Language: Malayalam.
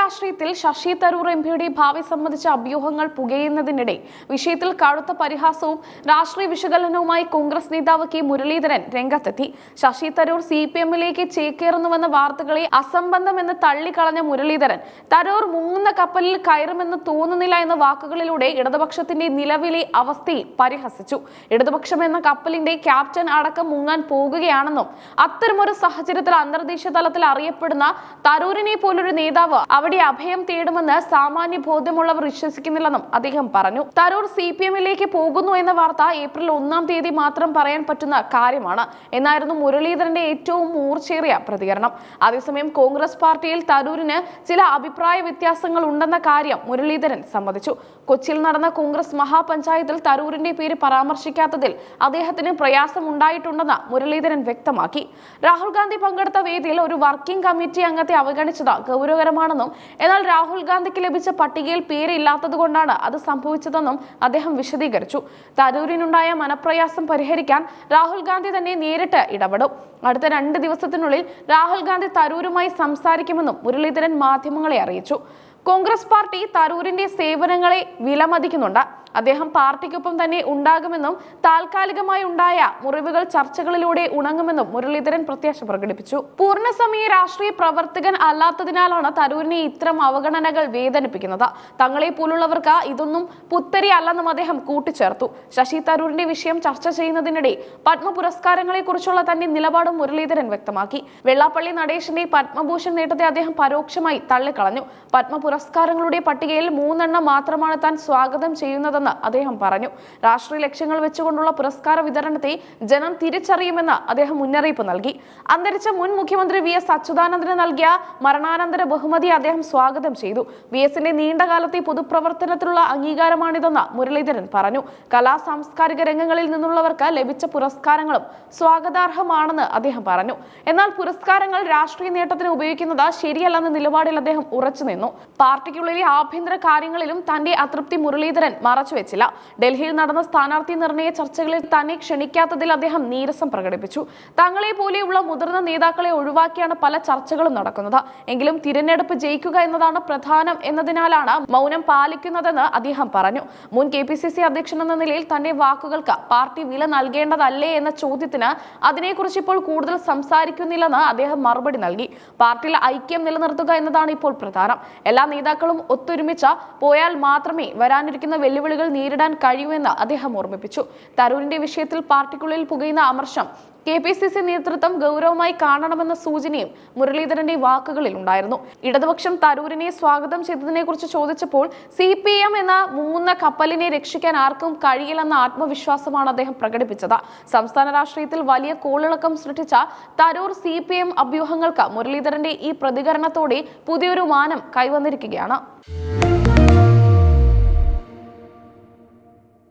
രാഷ്ട്രീയത്തിൽ ശശി തരൂർ എം പിയുടെ ഭാവി സംബന്ധിച്ച അഭ്യൂഹങ്ങൾ പുകയുന്നതിനിടെ വിഷയത്തിൽ കടുത്ത പരിഹാസവും രാഷ്ട്രീയ വിശകലനവുമായി കോൺഗ്രസ് നേതാവ് കെ മുരളീധരൻ രംഗത്തെത്തി. ശശി തരൂർ സി പി എമ്മിലേക്ക് ചേക്കേറുന്നുവെന്ന വാർത്തകളെ അസംബന്ധമെന്ന് തള്ളിക്കളഞ്ഞ മുരളീധരൻ തരൂർ മുങ്ങുന്ന കപ്പലിൽ കയറുമെന്ന് തോന്നുന്നില്ല എന്ന വാക്കുകളിലൂടെ ഇടതുപക്ഷത്തിന്റെ നിലവിലെ അവസ്ഥയെ പരിഹസിച്ചു. ഇടതുപക്ഷം എന്ന കപ്പലിന്റെ ക്യാപ്റ്റൻ അടക്കം മുങ്ങാൻ പോകുകയാണെന്നും അത്തരമൊരു സാഹചര്യത്തിൽ അന്തർദേശീയ തലത്തിൽ അറിയപ്പെടുന്ന തരൂരിനെ പോലൊരു നേതാവ് അവിടെ അഭയം തേടുമെന്ന് സാമാന്യ ബോധ്യമുള്ളവർ വിശ്വസിക്കുന്നില്ലെന്നും അദ്ദേഹം പറഞ്ഞു. തരൂർ സി പി എമ്മിലേക്ക് പോകുന്നു എന്ന വാർത്ത ഏപ്രിൽ ഒന്നാം തീയതി മാത്രം പറയാൻ പറ്റുന്ന കാര്യമാണ്. എന്നായിരുന്നു മുരളീധരന്റെ ഏറ്റവും മൂർച്ചേറിയ പ്രതികരണം. അതേസമയം കോൺഗ്രസ് പാർട്ടിയിൽ തരൂരിന് ചില അഭിപ്രായ വ്യത്യാസങ്ങൾ ഉണ്ടെന്ന കാര്യം മുരളീധരൻ സമ്മതിച്ചു. കൊച്ചിയിൽ നടന്ന കോൺഗ്രസ് മഹാപഞ്ചായത്തിൽ തരൂരിന്റെ പേര് പരാമർശിക്കാത്തതിൽ അദ്ദേഹത്തിന് പ്രയാസമുണ്ടായിട്ടുണ്ടെന്ന് മുരളീധരൻ വ്യക്തമാക്കി. രാഹുൽ ഗാന്ധി പങ്കെടുത്ത വേദിയിൽ ഒരു വർക്കിംഗ് കമ്മിറ്റി അംഗത്തെ അവഗണിച്ചത് ഗൗരവകരമാണെന്നും എന്നാൽ രാഹുൽ ഗാന്ധിക്ക് ലഭിച്ച പട്ടികയിൽ പേരില്ലാത്തതുകൊണ്ടാണ് അത് സംഭവിച്ചതെന്നും അദ്ദേഹം വിശദീകരിച്ചു. തരൂരിനുണ്ടായ മനപ്രയാസം പരിഹരിക്കാൻ രാഹുൽ ഗാന്ധി തന്നെ നേരിട്ട് ഇടപെടും. അടുത്ത രണ്ട് ദിവസത്തിനുള്ളിൽ രാഹുൽ ഗാന്ധി തരൂരുമായി സംസാരിക്കുമെന്നും മുരളീധരൻ മാധ്യമങ്ങളെ അറിയിച്ചു. കോൺഗ്രസ് പാർട്ടി തരൂരിന്റെ സേവനങ്ങളെ വിലമതിക്കുന്നുണ്ട്. അദ്ദേഹം പാർട്ടിക്കൊപ്പം തന്നെ ഉണ്ടാകുമെന്നും താൽക്കാലികമായി ഉണ്ടായ മുറിവുകൾ ചർച്ചകളിലൂടെ ഉണങ്ങുമെന്നും മുരളീധരൻ പ്രത്യാശ പ്രകടിപ്പിച്ചു. പൂർണസമയ രാഷ്ട്രീയ പ്രവർത്തകൻ അല്ലാത്തതിനാലാണ് തരൂരിനെ ഇത്തരം അവഗണനകൾ വേദനിപ്പിക്കുന്നത്. തങ്ങളെ പോലുള്ളവർക്ക് ഇതൊന്നും പുത്തരി അല്ലെന്നും അദ്ദേഹം കൂട്ടിച്ചേർത്തു. ശശി തരൂരിന്റെ വിഷയം ചർച്ച ചെയ്യുന്നതിനിടെ പത്മ പുരസ്കാരങ്ങളെ കുറിച്ചുള്ള തന്റെ നിലപാടും മുരളീധരൻ വ്യക്തമാക്കി. വെള്ളാപ്പള്ളി നടേശന്റെ പത്മഭൂഷൺ നേട്ടത്തെ അദ്ദേഹം പരോക്ഷമായി തള്ളിക്കളഞ്ഞു. പത്മ പുരസ്കാരങ്ങളുടെ പട്ടികയിൽ മൂന്നെണ്ണം മാത്രമാണ് താൻ സ്വാഗതം ചെയ്യുന്നതെന്ന് അദ്ദേഹം പറഞ്ഞു. രാഷ്ട്രീയ ലക്ഷ്യങ്ങൾ വെച്ചുകൊണ്ടുള്ള പുരസ്കാര വിതരണത്തെ ജനം തിരിച്ചറിയുമെന്ന് അദ്ദേഹം മുന്നറിയിപ്പ് നൽകി. അന്തരിച്ച മുൻ മുഖ്യമന്ത്രി വി എസ് അച്യുതാനന്ദന് നൽകിയ മരണാനന്തര ബഹുമതി അദ്ദേഹം സ്വാഗതം ചെയ്തു. വി എസിന്റെ നീണ്ടകാലത്തെ പൊതുപ്രവർത്തനത്തിലുള്ള അംഗീകാരമാണിതെന്ന് മുരളീധരൻ പറഞ്ഞു. കലാ സാംസ്കാരിക രംഗങ്ങളിൽ നിന്നുള്ളവർക്ക് ലഭിച്ച പുരസ്കാരങ്ങളും സ്വാഗതാർഹമാണെന്ന് അദ്ദേഹം പറഞ്ഞു. എന്നാൽ പുരസ്കാരങ്ങൾ രാഷ്ട്രീയ നേട്ടത്തിന് ഉപയോഗിക്കുന്നത് ശരിയല്ലെന്ന നിലപാടിൽ അദ്ദേഹം ഉറച്ചു നിന്നു പാർട്ടിക്കുള്ളിലെ ആഭ്യന്തര കാര്യങ്ങളിലും തന്റെ അതൃപ്തി മുരളീധരൻ മറച്ചുവെച്ചില്ല ഡൽഹിയിൽ നടന്ന സ്ഥാനാർത്ഥി നിർണയ ചർച്ചകളിൽ തന്നെ ക്ഷണിക്കാത്തതിൽ അദ്ദേഹം നീരസം പ്രകടിപ്പിച്ചു. തങ്ങളെ പോലെയുള്ള മുതിർന്ന നേതാക്കളെ ഒഴിവാക്കിയാണ് പല ചർച്ചകളും നടക്കുന്നത്. എങ്കിലും തിരഞ്ഞെടുപ്പ് ജയിക്കുക എന്നതാണ് പ്രധാനം എന്നതിനാലാണ് മൗനം പാലിക്കുന്നതെന്ന് അദ്ദേഹം പറഞ്ഞു. മുൻ കെ പി സി സി അധ്യക്ഷൻ എന്ന നിലയിൽ തന്റെ വാക്കുകൾക്ക് പാർട്ടി വില നൽകേണ്ടതല്ലേ എന്ന ചോദ്യത്തിന് അതിനെക്കുറിച്ച് ഇപ്പോൾ കൂടുതൽ സംസാരിക്കുന്നില്ലെന്ന് അദ്ദേഹം മറുപടി നൽകി. പാർട്ടിയിൽ ഐക്യം നിലനിർത്തുക എന്നതാണ് ഇപ്പോൾ പ്രധാനം. എല്ലാ നേതാക്കളും ഒത്തൊരുമിച്ച് പോയാൽ മാത്രമേ വരാനിരിക്കുന്ന വെല്ലുവിളികൾ നേരിടാൻ കഴിയുമെന്ന് അദ്ദേഹം ഓർമ്മിപ്പിച്ചു. തരൂരിന്റെ വിഷയത്തിൽ പാർട്ടിക്കുള്ളിൽ പുകയുന്ന അമർഷം കെ പി സി സി നേതൃത്വം ഗൗരവമായി കാണണമെന്ന സൂചനയും മുരളീധരന്റെ വാക്കുകളിൽ ഉണ്ടായിരുന്നു. ഇടതുപക്ഷം തരൂരിനെ സ്വാഗതം ചെയ്തതിനെ കുറിച്ച് ചോദിച്ചപ്പോൾ സി പി എം എന്ന മുങ്ങുന്ന കപ്പലിനെ രക്ഷിക്കാൻ ആർക്കും കഴിയില്ലെന്ന ആത്മവിശ്വാസമാണ് അദ്ദേഹം പ്രകടിപ്പിച്ചത്. സംസ്ഥാന രാഷ്ട്രീയത്തിൽ വലിയ കോളിളക്കം സൃഷ്ടിച്ച തരൂർ സി പി എം അഭ്യൂഹങ്ങൾക്ക് മുരളീധരന്റെ ഈ പ്രതികരണത്തോടെ പുതിയൊരു മാനം കൈവന്നിരിക്കുകയാണ്.